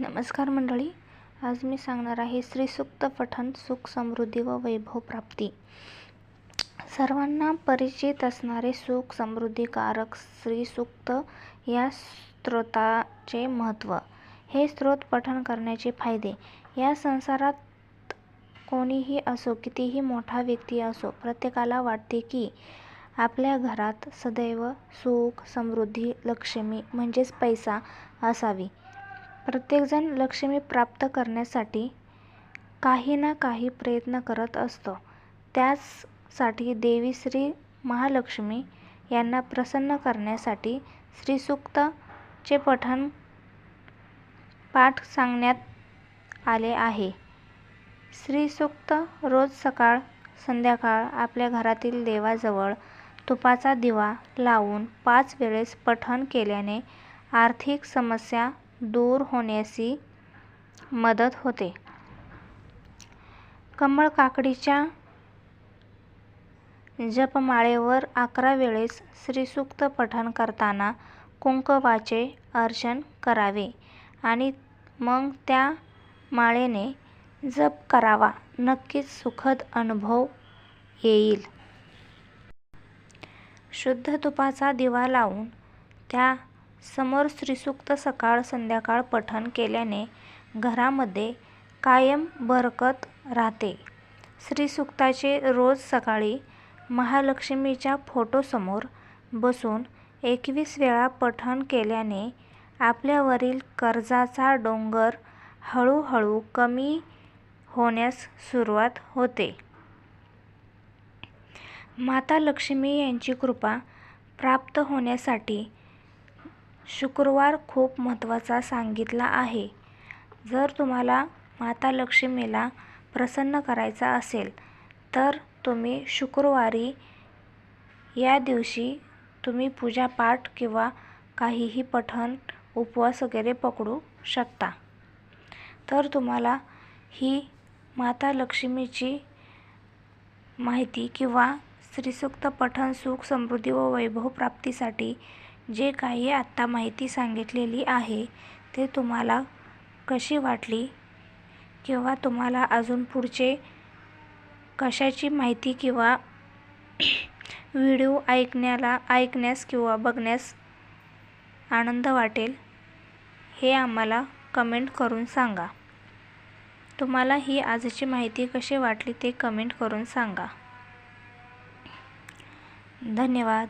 नमस्कार मंडळी. आज मी सांगणार आहे श्रीसुक्त पठण सुख समृद्धी व वैभव प्राप्ती. सर्वांना परिचित असणारे सुख समृद्धीकारक श्रीसूक्त या स्त्रोताचे महत्त्व हे स्त्रोत पठण करण्याचे फायदे. या संसारात कोणीही असो कितीही मोठा व्यक्ती असो प्रत्येकाला वाटते की आपल्या घरात सदैव सुख समृद्धी लक्ष्मी म्हणजेच पैसा असावी. प्रत्येकजण लक्ष्मी प्राप्त करण्यासाठी काही ना काही प्रयत्न करत असतो. त्याचसाठी देवी श्री महालक्ष्मी यांना प्रसन्न करण्यासाठी श्रीसूक्तचे पठण पाठ सांगण्यात आले आहे. श्रीसूक्त रोज सकाळ संध्याकाळ आपल्या घरातील देवाजवळ तुपाचा दिवा लावून पाच वेळेस पठण केल्याने आर्थिक समस्या दूर होण्यासी मदत होते. कमळ काकडीच्या जपमाळेवर अकरा वेळेस श्रीसूक्त पठण करताना कुंकवाचे अर्चन करावे आणि मग त्या माळेने जप करावा. नक्कीच सुखद अनुभव येईल. शुद्ध तुपाचा दिवा लावून त्या समोर श्रीसूक्त सकाळ संध्याकाळ पठण केल्याने घरामध्ये कायम बरकत राहते. श्रीसूक्ताचे रोज सकाळी महालक्ष्मीच्या फोटोसमोर बसून एकवीस वेळा पठण केल्याने आपल्यावरील कर्जाचा डोंगर हळूहळू कमी होण्यास सुरुवात होते. माता लक्ष्मी यांची कृपा प्राप्त होण्यासाठी शुक्रवार खूप महत्त्वाचा सांगितला आहे. जर तुम्हाला माता लक्ष्मीला प्रसन्न करायचा असेल तर तुम्ही शुक्रवारी या दिवशी तुम्ही पूजापाठ किंवा काहीही पठण उपवास वगैरे पकडू शकता. तर तुम्हाला ही माता लक्ष्मीची माहिती किंवा श्रीसुक्त पठण सुख समृद्धी व वैभव प्राप्तीसाठी जे काही आत्ता माहिती सांगितलेली आहे ते तुम्हाला कशी वाटली? किंवा तुम्हाला अजून पुढचे कशाची माहिती किंवा व्हिडिओ ऐकण्याला ऐकण्यास किंवा बघण्यास आनंद वाटेल हे आम्हाला कमेंट करून सांगा. तुम्हाला ही आजची माहिती कशी वाटली ते कमेंट करून सांगा. धन्यवाद.